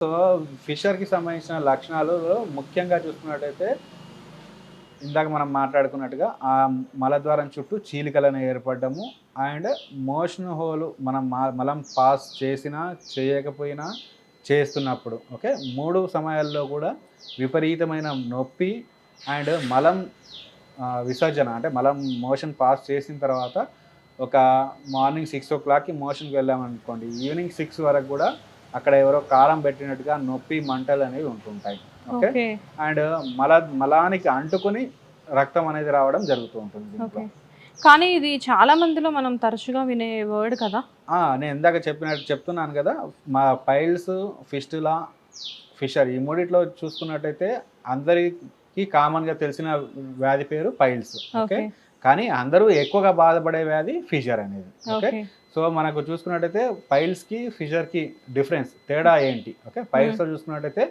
So ఫిషర్కి సంబంధించిన లక్షణాలు ముఖ్యంగా చూసుకున్నట్టయితే ఇందాక మనం మాట్లాడుకున్నట్టుగా ఆ మలద్వారం చుట్టూ చీలికలను ఏర్పడము అండ్ మోషన్ హోల్ మనం మా- మలం పాస్ చేసినా చేయకపోయినా చేస్తున్నప్పుడు ఓకే? మూడు సమయాల్లో కూడా విపరీతమైన నొప్పి అండ్ మలం విసర్జన అంటే మలం మోషన్ పాస్ చేసిన తర్వాత ఒక మార్నింగ్ సిక్స్ ఓ క్లాక్కి మోషన్కి వెళ్ళామనుకోండి ఈవినింగ్ సిక్స్ వరకు కూడా అక్కడ ఎవరో కారం పెట్టినట్టుగా నొప్పి మంటలు అనేవి ఉంటుంటాయి. ఓకే? అండ్ మల మలానికి అంటుకుని రక్తం అనేది రావడం జరుగుతూ ఉంటుంది దీంట్లో. కానీ ఇది చాలా మందిలో మనం తరచుగా వినే వర్డ్ కదా? నేను ఇందాక చెప్పినట్టు చెప్తున్నాను కదా మా పైల్స్ ఫిస్టులా ఫిషర్ ఈ మూడిట్లో చూసుకున్నట్టయితే అందరికీ కామన్గా తెలిసిన వ్యాధి పేరు పైల్స్. ఓకే. కానీ అందరూ ఎక్కువగా బాధపడే వ్యాధి ఫిషర్ అనేది. ఓకే? సో మనకు చూసుకున్నట్టయితే పైల్స్కి ఫిషర్కి డిఫరెన్స్ తేడా ఏంటి? ఓకే? పైల్స్లో చూసుకున్నట్టయితే